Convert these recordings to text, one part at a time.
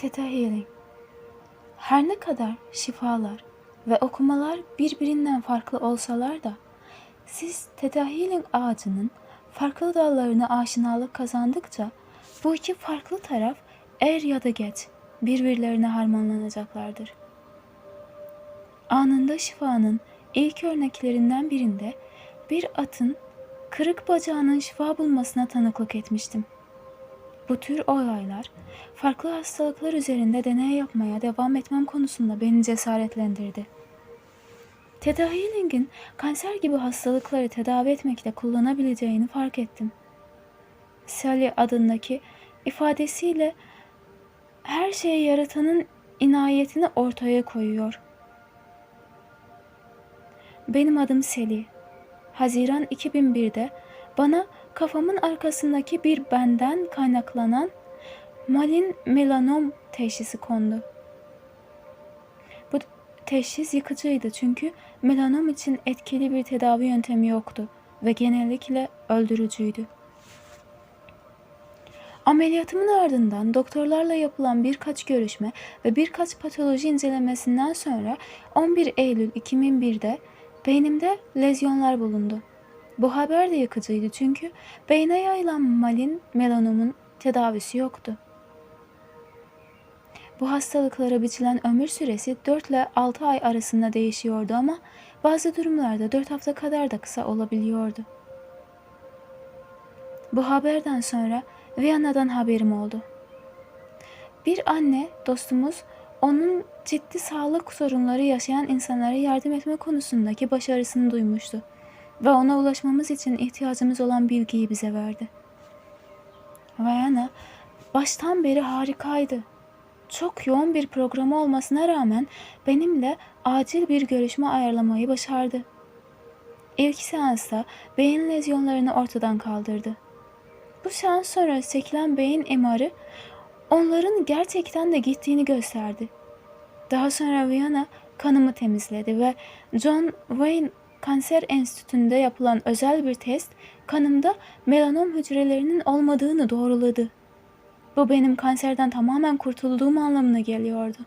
Theta Healing Her ne kadar şifalar ve okumalar birbirinden farklı olsalar da siz Theta Healing ağacının farklı dallarına aşinalık kazandıkça bu iki farklı taraf er ya da geç birbirlerine harmanlanacaklardır. Anında şifanın ilk örneklerinden birinde bir atın kırık bacağının şifa bulmasına tanıklık etmiştim. Bu tür olaylar farklı hastalıklar üzerinde deney yapmaya devam etmem konusunda beni cesaretlendirdi. Theta Healing'in kanser gibi hastalıkları tedavi etmekte kullanabileceğini fark ettim. Sally adındaki ifadesiyle her şeyi yaratanın inayetini ortaya koyuyor. Benim adım Sally. Haziran 2001'de bana kafamın arkasındaki bir benden kaynaklanan malin melanom teşhisi kondu. Bu teşhis yıkıcıydı çünkü melanom için etkili bir tedavi yöntemi yoktu ve genellikle öldürücüydü. Ameliyatımın ardından doktorlarla yapılan birkaç görüşme ve birkaç patoloji incelemesinden sonra 11 Eylül 2001'de beynimde lezyonlar bulundu. Bu haber de yıkıcıydı çünkü beyne yayılan malin melanomun tedavisi yoktu. Bu hastalıklara biçilen ömür süresi 4 ile 6 ay arasında değişiyordu ama bazı durumlarda 4 hafta kadar da kısa olabiliyordu. Bu haberden sonra Viyana'dan haberim oldu. Bir anne dostumuz onun ciddi sağlık sorunları yaşayan insanlara yardım etme konusundaki başarısını duymuştu ve ona ulaşmamız için ihtiyacımız olan bilgiyi bize verdi. Viyana baştan beri harikaydı. Çok yoğun bir programı olmasına rağmen benimle acil bir görüşme ayarlamayı başardı. İlk seansta beyin lezyonlarını ortadan kaldırdı. Bu seans sonra çekilen beyin MR'ı onların gerçekten de gittiğini gösterdi. Daha sonra Viyana kanımı temizledi ve John Wayne Kanser Enstitüsü'nde yapılan özel bir test kanımda melanom hücrelerinin olmadığını doğruladı. Bu benim kanserden tamamen kurtulduğum anlamına geliyordu.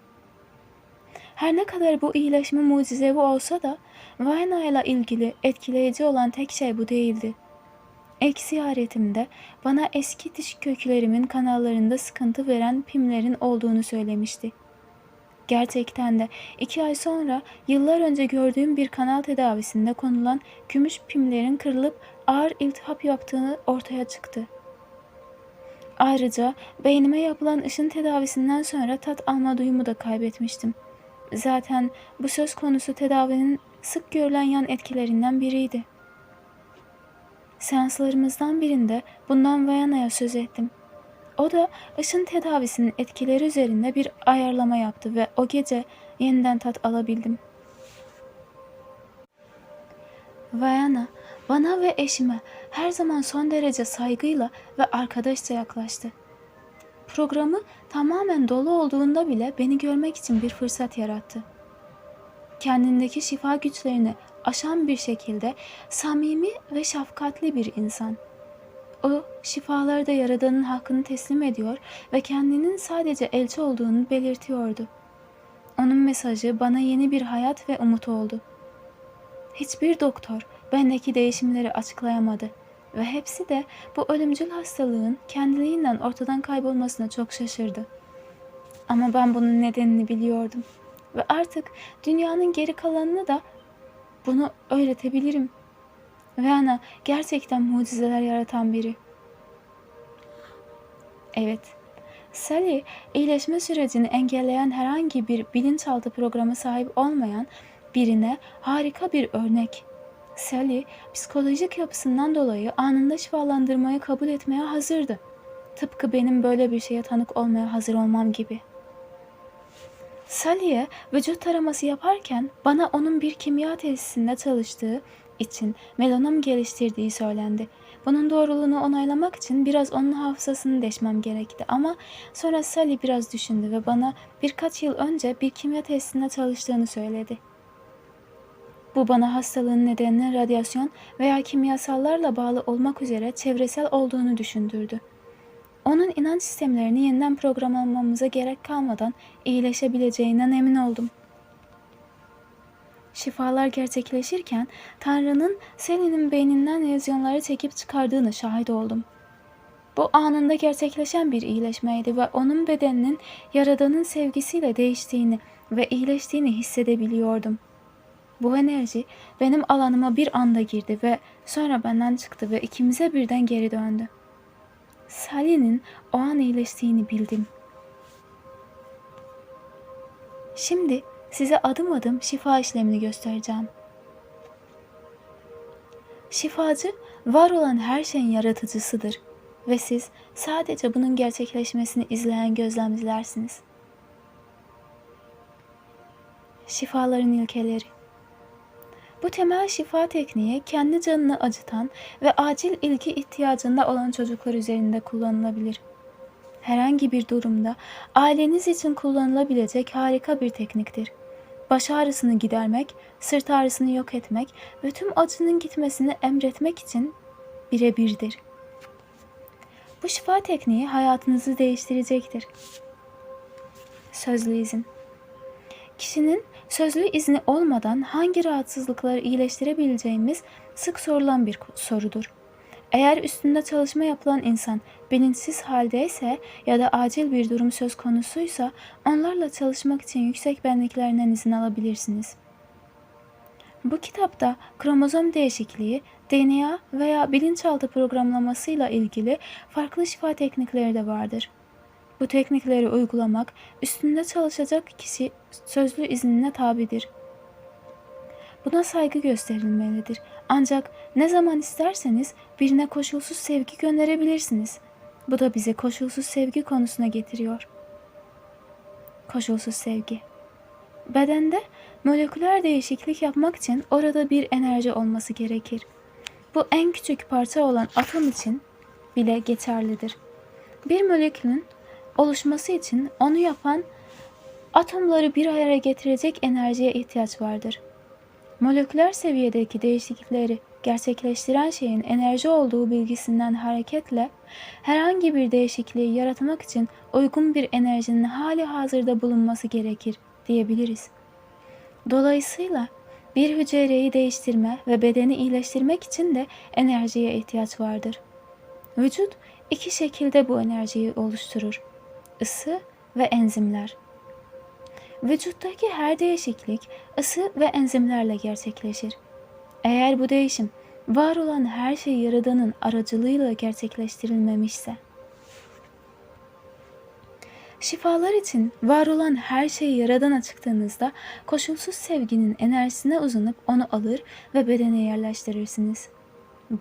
Her ne kadar bu iyileşme mucizevi olsa da Vayna ile ilgili etkileyici olan tek şey bu değildi. İlk ziyaretimde bana eski diş köklerimin kanallarında sıkıntı veren pimlerin olduğunu söylemişti. Gerçekten de iki ay sonra yıllar önce gördüğüm bir kanal tedavisinde konulan gümüş pimlerin kırılıp ağır iltihap yaptığını ortaya çıktı. Ayrıca beynime yapılan ışın tedavisinden sonra tat alma duyumu da kaybetmiştim. Zaten bu söz konusu tedavinin sık görülen yan etkilerinden biriydi. Seanslarımızdan birinde bundan Viyana'ya söz ettim. O da ışın tedavisinin etkileri üzerinde bir ayarlama yaptı ve o gece yeniden tat alabildim. Viyana bana ve eşime her zaman son derece saygıyla ve arkadaşça yaklaştı. Programı tamamen dolu olduğunda bile beni görmek için bir fırsat yarattı. Kendindeki şifa güçlerini aşan bir şekilde samimi ve şefkatli bir insan. O şifalarda Yaradan'ın hakkını teslim ediyor ve kendinin sadece elçi olduğunu belirtiyordu. Onun mesajı bana yeni bir hayat ve umut oldu. Hiçbir doktor bendeki değişimleri açıklayamadı ve hepsi de bu ölümcül hastalığın kendiliğinden ortadan kaybolmasına çok şaşırdı. Ama ben bunun nedenini biliyordum ve artık dünyanın geri kalanını da bunu öğretebilirim. Ve ana gerçekten mucizeler yaratan biri. Evet, Sally iyileşme sürecini engelleyen herhangi bir bilinçaltı programı sahip olmayan birine harika bir örnek. Sally psikolojik yapısından dolayı anında şifalandırmayı kabul etmeye hazırdı. Tıpkı benim böyle bir şeye tanık olmaya hazır olmam gibi.'' Sally'e vücut taraması yaparken bana onun bir kimya tesisinde çalıştığı için melanom geliştirdiği söylendi. Bunun doğruluğunu onaylamak için biraz onun hafızasını deşmem gerekti ama sonra Sally biraz düşündü ve bana birkaç yıl önce bir kimya testinde çalıştığını söyledi. Bu bana hastalığın nedeninin radyasyon veya kimyasallarla bağlı olmak üzere çevresel olduğunu düşündürdü. onun inanç sistemlerini yeniden programlamamıza gerek kalmadan iyileşebileceğinden emin oldum. Şifalar gerçekleşirken Tanrı'nın Sally'nin beyninden lezyonları çekip çıkardığını şahit oldum. Bu anında gerçekleşen bir iyileşmeydi ve onun bedeninin Yaradan'ın sevgisiyle değiştiğini ve iyileştiğini hissedebiliyordum. Bu enerji benim alanıma bir anda girdi ve sonra benden çıktı ve ikimize birden geri döndü. Sally'nin o an iyileştiğini bildim. Şimdi size adım adım şifa işlemini göstereceğim. Şifacı var olan her şeyin yaratıcısıdır ve siz sadece bunun gerçekleşmesini izleyen gözlemcilersiniz. Şifaların ilkeleri bu temel şifa tekniği kendi canını acıtan ve acil ilgi ihtiyacında olan çocuklar üzerinde kullanılabilir. Herhangi bir durumda aileniz için kullanılabilecek harika bir tekniktir. Baş ağrısını gidermek, sırt ağrısını yok etmek ve tüm acının gitmesini emretmek için birebirdir. Bu şifa tekniği hayatınızı değiştirecektir. Sözlü izin Kişinin sözlü izni olmadan hangi rahatsızlıkları iyileştirebileceğimiz sık sorulan bir sorudur. Eğer üstünde çalışma yapılan insan bilinçsiz haldeyse ya da acil bir durum söz konusuysa onlarla çalışmak için yüksek benliklerinden izin alabilirsiniz. Bu kitapta kromozom değişikliği, DNA veya bilinçaltı programlamasıyla ilgili farklı şifa teknikleri de vardır. Bu teknikleri uygulamak üstünde çalışacak kişi sözlü iznine tabidir. Buna saygı gösterilmelidir. Ancak ne zaman isterseniz birine koşulsuz sevgi gönderebilirsiniz. Bu da bize koşulsuz sevgi konusuna getiriyor. Koşulsuz sevgi. Bedende moleküler değişiklik yapmak için orada bir enerji olması gerekir. Bu en küçük parça olan atom için bile geçerlidir. Bir molekülün oluşması için onu yapan atomları bir araya getirecek enerjiye ihtiyaç vardır. Moleküler seviyedeki değişiklikleri gerçekleştiren şeyin enerji olduğu bilgisinden hareketle herhangi bir değişikliği yaratmak için uygun bir enerjinin hali hazırda bulunması gerekir diyebiliriz. Dolayısıyla bir hücreyi değiştirme ve bedeni iyileştirmek için de enerjiye ihtiyaç vardır. Vücut iki şekilde bu enerjiyi oluşturur ısı ve enzimler. Vücuttaki her değişiklik ısı ve enzimlerle gerçekleşir. Eğer bu değişim var olan her şey Yaradan'ın aracılığıyla gerçekleştirilmemişse. Şifalar için var olan her şeyi Yaradan'a çıktığınızda koşulsuz sevginin enerjisine uzanıp onu alır ve bedene yerleştirirsiniz.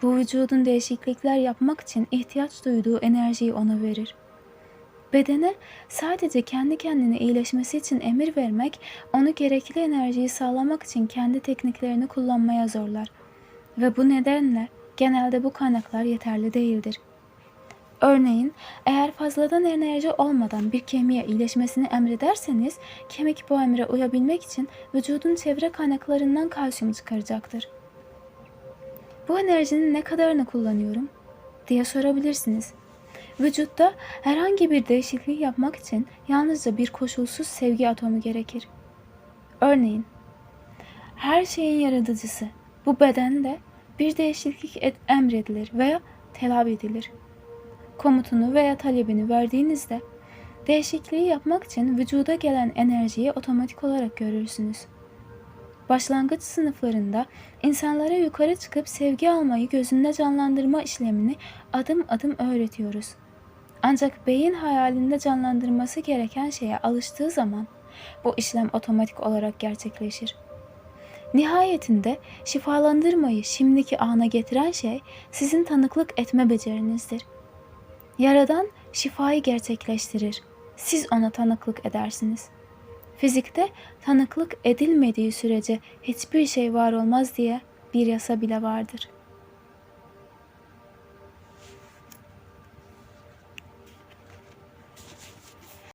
Bu vücudun değişiklikler yapmak için ihtiyaç duyduğu enerjiyi ona verir. Bedene sadece kendi kendine iyileşmesi için emir vermek, onu gerekli enerjiyi sağlamak için kendi tekniklerini kullanmaya zorlar. Ve bu nedenle genelde bu kaynaklar yeterli değildir. Örneğin eğer fazladan enerji olmadan bir kemiğe iyileşmesini emrederseniz kemik bu emre uyabilmek için vücudun çevre kaynaklarından kalsiyum çıkaracaktır. Bu enerjinin ne kadarını kullanıyorum diye sorabilirsiniz. Vücutta herhangi bir değişiklik yapmak için yalnızca bir koşulsuz sevgi atomu gerekir. Örneğin, her şeyin yaratıcısı bu bedende bir değişiklik et, emredilir veya telab edilir. Komutunu veya talebini verdiğinizde değişikliği yapmak için vücuda gelen enerjiyi otomatik olarak görürsünüz. Başlangıç sınıflarında insanlara yukarı çıkıp sevgi almayı gözünde canlandırma işlemini adım adım öğretiyoruz. Ancak beyin hayalinde canlandırması gereken şeye alıştığı zaman bu işlem otomatik olarak gerçekleşir. Nihayetinde şifalandırmayı şimdiki ana getiren şey sizin tanıklık etme becerinizdir. Yaradan şifayı gerçekleştirir. Siz ona tanıklık edersiniz. Fizikte tanıklık edilmediği sürece hiçbir şey var olmaz diye bir yasa bile vardır.''